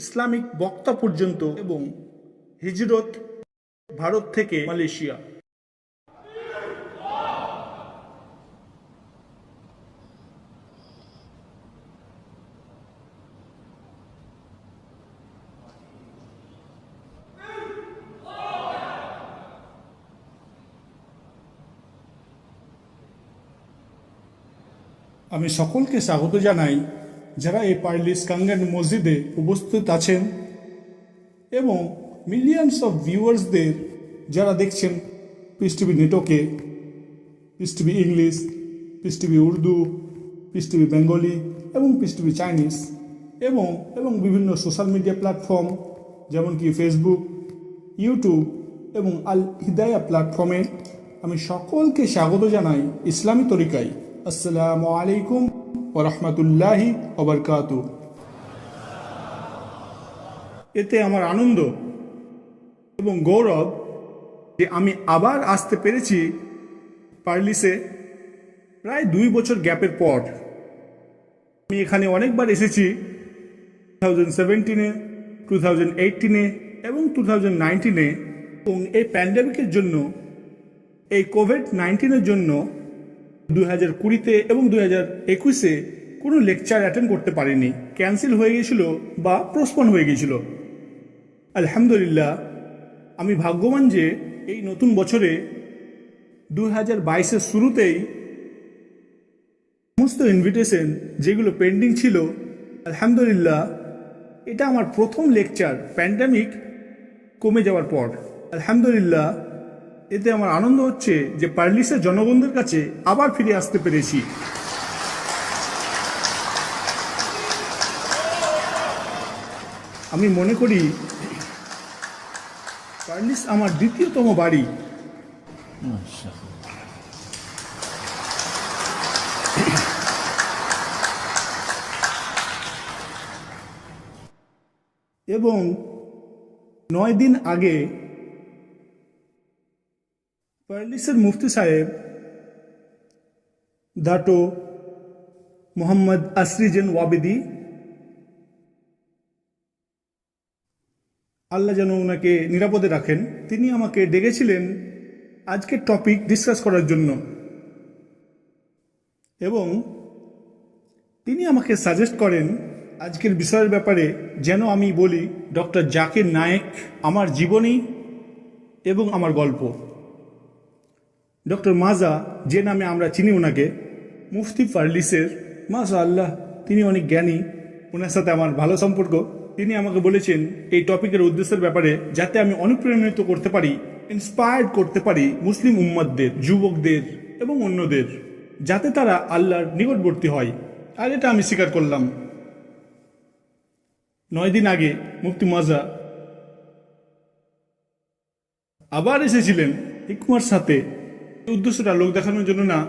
Islamic বক্তা পর্যন্ত এবং হিজরত ভারত থেকে মালয়েশিয়া। আমি সকলকে স্বাগত জানাই। যারা এই পার্লিস কাঙ্গান মসজিদে উপস্থিত আছেন এবং মিলিয়নস অফ ভিউয়ার্সদের যারা দেখছেন পিস টিভি নেটওয়ার্কে Peace TV English Peace TV Urdu Peace TV Bengali এবং পিস টিভি চাইনিজ এবং এবং বিভিন্ন সোশ্যাল মিডিয়া প্ল্যাটফর্ম যেমন কি ফেসবুক ইউটিউব এবং আল হিদায়া প্ল্যাটফর্মে আমি সকলকে স্বাগত জানাই ইসলামী তরিকায়। আসসালামু আলাইকুম ওরহমতুল্লাহি ওবরকাত এতে আমার আনন্দ এবং গৌরব যে আমি আবার আসতে পেরেছি পার্লিসে প্রায় দুই বছর গ্যাপের পর। আমি এখানে অনেকবার এসেছি টু থাউজেন্ড সেভেন্টিনে টু থাউজেন্ড এইটিনে এবং টু থাউজেন্ড নাইনটিনে এবং এই প্যান্ডামিকের জন্য, এই কোভিড নাইন্টিনের জন্য দুই হাজার কুড়িতে এবং দুই হাজার একুশে কোনো লেকচার অ্যাটেন্ড করতে পারিনি। ক্যান্সেল হয়ে গেছিল বা পোস্টপন হয়ে গেছিল। আলহামদুলিল্লাহ, আমি ভাগ্যবান যে এই নতুন বছরে দু হাজার বাইশের শুরুতেই সমস্ত ইনভিটেশন যেগুলো পেন্ডিং ছিল, আলহামদুলিল্লাহ, এটা আমার প্রথম লেকচার প্যান্ডামিক কমে যাওয়ার পর। আলহামদুলিল্লাহ এতে আমার আনন্দ হচ্ছে যে পার্লিসের জনগণদের কাছে আবার ফিরে আসতে পেরেছি। আমি মনে করি পার্লিস আমার দ্বিতীয়তম বাড়ি। এবং নয় দিন আগে পার্লিসের মুফতি সাহেব, দাটো মোহাম্মদ আসরিজেন ওয়াবেদি, আল্লাহ যেন ওনাকে নিরাপদে রাখেন, তিনি আমাকে ডেকেছিলেন আজকের টপিক ডিসকাস করার জন্য। এবং তিনি আমাকে সাজেস্ট করেন আজকের বিষয়ের ব্যাপারে যেন আমি বলি, ডক্টর জাকির নায়েক, আমার জীবনী এবং আমার গল্প। ডক্টর মাজা, যে নামে আমরা চিনি ওনাকে মুফতি ফার্লিসের মাসা আল্লাহ তিনি অনেক জ্ঞানী ওনার সাথে আমার ভালো সম্পর্ক। তিনি আমাকে বলেছেন, এই টপিকের উদ্দেশ্যের ব্যাপারে যাতে আমি অনুপ্রেরণিত করতে পারি ইন্সপায়ার্ড করতে পারি মুসলিম উম্মতদের যুবকদের এবং অন্যদের, যাতে তারা আল্লাহর নিকটবর্তী হয়। আর এটা আমি স্বীকার করলাম। নয় দিন আগে মুফতি মাজা আবার এসেছিলেন হিকমার সাথে। উদ্দেশ্যটা লোক দেখানোর জন্য না।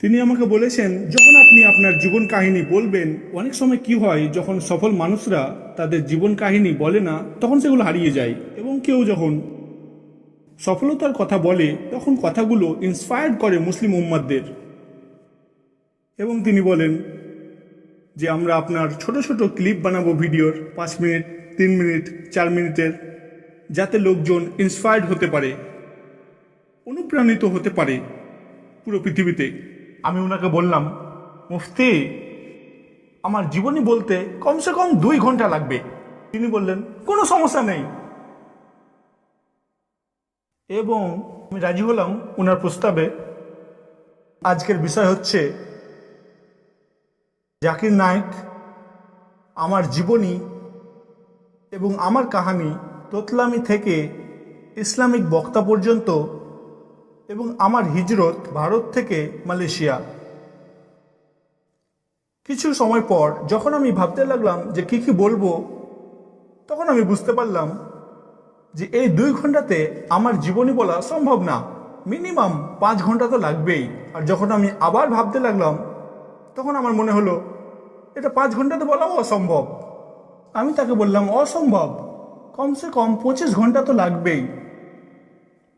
তিনি আমাকে বলেছেন, যখন আপনি আপনার জীবন কাহিনী বলবেন, অনেক সময় কি হয়, যখন সফল মানুষরা তাদের জীবন কাহিনী বলে না, তখন সেগুলো হারিয়ে যায় এবং কেউ যখন সফলতার কথা বলে, তখন কথাগুলো ইন্সপায়ার্ড করে মুসলিম উম্মাদদের। এবং তিনি বলেন যে, আমরা আপনার ছোট ছোট ক্লিপ বানাবো ভিডিওর, পাঁচ মিনিট, তিন মিনিট, চার মিনিটের, যাতে লোকজন ইন্সপায়ার্ড হতে পারে। অনুপ্রাণিত হতে পারে পুরো পৃথিবীতে। আমি ওনাকে বললাম, মুফতি, আমার জীবনী বলতে কমসে কম দুই ঘণ্টা লাগবে। তিনি বললেন, কোনো সমস্যা নেই। এবং আমি রাজি হলাম ওনার প্রস্তাবে। আজকের বিষয় হচ্ছে, জাকির নায়ক আমার জীবনী এবং আমার কাহানি তোতলামি থেকে ইসলামিক বক্তা পর্যন্ত এবং আমার হিজরত ভারত থেকে মালয়েশিয়া। কিছু সময় পর যখন আমি ভাবতে লাগলাম যে কি কি বলব, তখন আমি বুঝতে পারলাম যে এই দুই ঘন্টাতে আমার জীবনী বলা সম্ভব না। মিনিমাম পাঁচ ঘণ্টা তো লাগবেই। আর যখন আমি আবার ভাবতে লাগলাম, তখন আমার মনে হলো, এটা পাঁচ ঘন্টাতে বলাও অসম্ভব। আমি তাকে বললাম, অসম্ভব। কমসে কম পঁচিশ ঘণ্টা তো লাগবেই।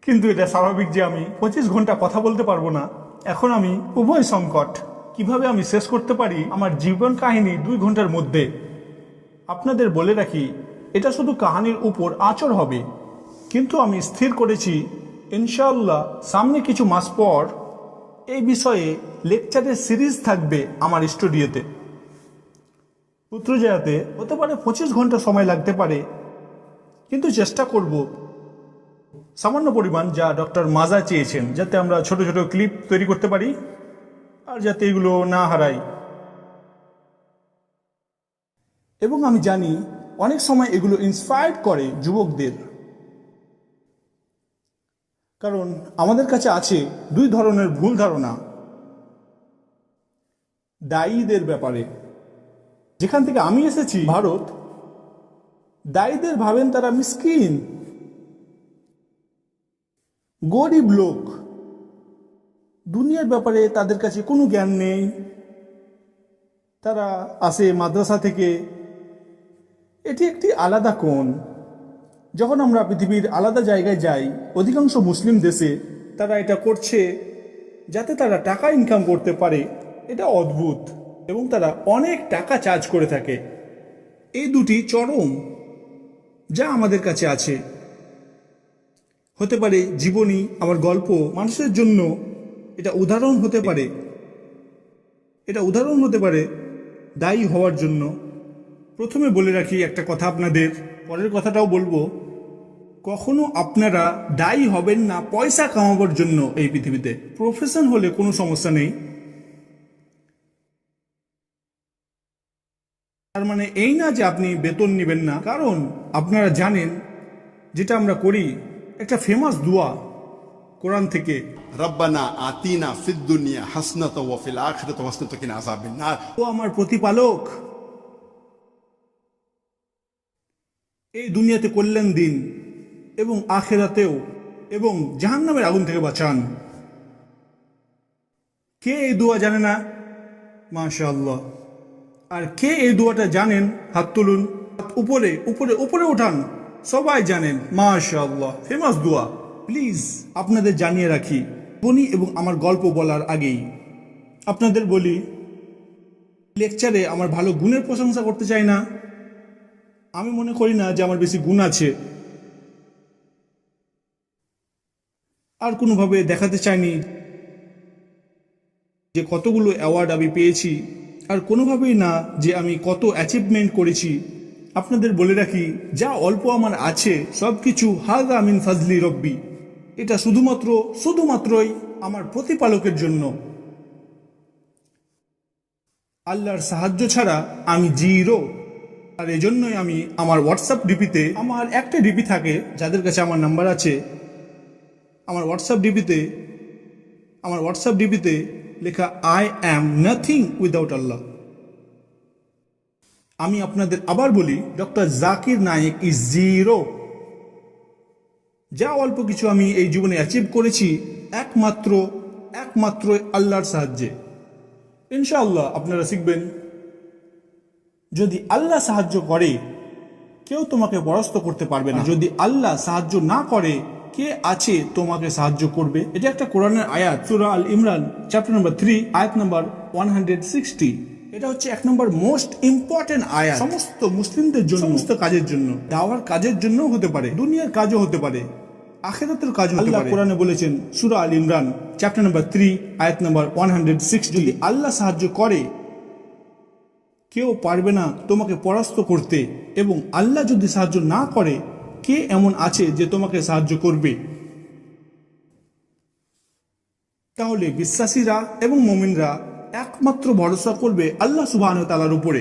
কিন্তু এটা স্বাভাবিক যে আমি পঁচিশ ঘণ্টা কথা বলতে পারব না। এখন আমি উভয় সংকট। কীভাবে আমি শেষ করতে পারি আমার জীবন কাহিনী দুই ঘণ্টার মধ্যে? আপনাদের বলে রাখি, এটা শুধু কাহানির উপর আচর হবে। কিন্তু আমি স্থির করেছি, ইনশাআল্লাহ, সামনে কিছু মাস পর এই বিষয়ে লেকচারের সিরিজ থাকবে আমার স্টুডিওতে। পুত্রজয়াতে হতে পারে পঁচিশ ঘণ্টা সময় লাগতে পারে। কিন্তু চেষ্টা করব সামান্য পরিমাণ যা ডক্টর মাজা চেয়েছেন, যাতে আমরা ছোট ছোট ক্লিপ তৈরি করতে পারি আর যাতে এগুলো না হারাই এবং আমি জানি অনেক সময় এগুলো ইন্সপায়ার্ড করে যুবকদের। কারণ আমাদের কাছে আছে দুই ধরনের ভুল ধারণা। দায়ীদের ব্যাপারে। যেখান থেকে আমি এসেছি, ভারত, দায়ীদের ভাবেন তারা মিসকিন। গরিব লোক। দুনিয়ার ব্যাপারে তাদের কাছে কোনো জ্ঞান নেই। তারা আসে মাদ্রাসা থেকে। এটি একটি আলাদা কোণ। যখন আমরা পৃথিবীর আলাদা জায়গায় যাই, অধিকাংশ মুসলিম দেশে তারা এটা করছে যাতে তারা টাকা ইনকাম করতে পারে। এটা অদ্ভুত এবং তারা অনেক টাকা চার্জ করে থাকে। এই দুটি চরম যা আমাদের কাছে আছে। হতে পারে জীবনী, আমার গল্প, মানুষের জন্য এটা উদাহরণ হতে পারে। এটা উদাহরণ হতে পারে দায়ী হওয়ার জন্য। প্রথমে বলে রাখি একটা কথা আপনাদের, পরের কথাটাও বলব। কখনো আপনারা দায়ী হবেন না পয়সা কামাবার জন্য এই পৃথিবীতে। প্রফেশন হলে কোনো সমস্যা নেই। তার মানে এই না যে আপনি বেতন নেবেন না। কারণ আপনারা জানেন, যেটা আমরা করি একটা ফেমাস দোয়া কোরআন থেকে। রব্বানা আতিনা ফিদ্দুনিয়া হাসনাত ওয়া ফিল আখিরাতি হাসনাত কিনা আযাবিন নার। ও আমার প্রতিপালক। এই দুনিয়াতে কল্যাণ দিন এবং আখেরাতেও এবং জাহান্নামের আগুন থেকে বাঁচান। কে এই দোয়া জানে না? মাশাআল্লাহ। আর কে এই দোয়াটা জানেন? হাত তুলুন। উপরে উপরে উপরে ওঠান সবাই জানেন, মাশাআল্লাহ। ফেমাস দোয়া। প্লিজ আপনাদের জানিয়ে রাখি, বনি এবং আমার গল্প বলার আগেই আপনাদের বলি লেকচারে আমার ভালো গুণের প্রশংসা করতে চাই না। আমি মনে করি না যে আমার বেশি গুণ আছে। আর কোনোভাবে দেখাতে চাইনি যে কতগুলো অ্যাওয়ার্ড আমি পেয়েছি, আর কোনোভাবেই না যে আমি কত অ্যাচিভমেন্ট করেছি। আপনাদের বলে রাখি, যা অল্প আমার আছে সব কিছু হাজা আমিন ফাজলি রব্বি। এটা শুধুমাত্র, শুধুমাত্রই আমার প্রতিপালকের জন্য। আল্লাহর সাহায্য ছাড়া আমি জিরো। আর এজন্যই আমি আমার হোয়াটসঅ্যাপ ডিপিতে আমার একটা ডিপি থাকে, যাদের কাছে আমার নাম্বার আছে। আমার হোয়াটসঅ্যাপ ডিপিতে আমার হোয়াটসঅ্যাপ ডিপিতে লেখা আই অ্যাম নাথিং উইদাউট আল্লাহ আমি আপনাদের আবার বলি doctor Zakir Naik is zero যা অল্প কিছু আমি এই জীবনে অ্যাচিভ করেছি একমাত্র একমাত্র আল্লাহর সাহায্যে। ইনশাআল্লাহ আপনারা শিখবেন যদি আল্লাহ সাহায্য করে কেউ তোমাকে পরাস্ত করতে পারবে না। যদি আল্লাহ সাহায্য না করে কে আছে তোমাকে সাহায্য করবে? এটা একটা কোরআনের আয়াত সুরা আল ইমরান চ্যাপ্টার নাম্বার থ্রি আয়াত নম্বর ওয়ান হান্ড্রেড সিক্সটি এটা হচ্ছে এক নম্বর মোস্ট ইম্পর্টেন্ট আয়াত। সমস্ত মুসলিমদের জন্য। সমস্ত কাজের জন্য। দাওয়ার কাজের জন্য হতে পারে। দুনিয়ার কাজও হতে পারে। আখেরাতের কাজ হতে পারে। কোরআনে বলেছেন সুরা আল ইমরান চ্যাপ্টার নাম্বার থ্রি আয়াত নাম্বার ওয়ান হান্ড্রেড সিক্স যদি আল্লাহ সাহায্য করে কেউ পারবে না তোমাকে পরাস্ত করতে এবং আল্লাহ যদি সাহায্য না করে কে এমন আছে যে তোমাকে সাহায্য করবে? তাহলে বিশ্বাসীরা এবং মমিনরা একমাত্র ভরসা করবে আল্লাহ সুবাহ তালার উপরে।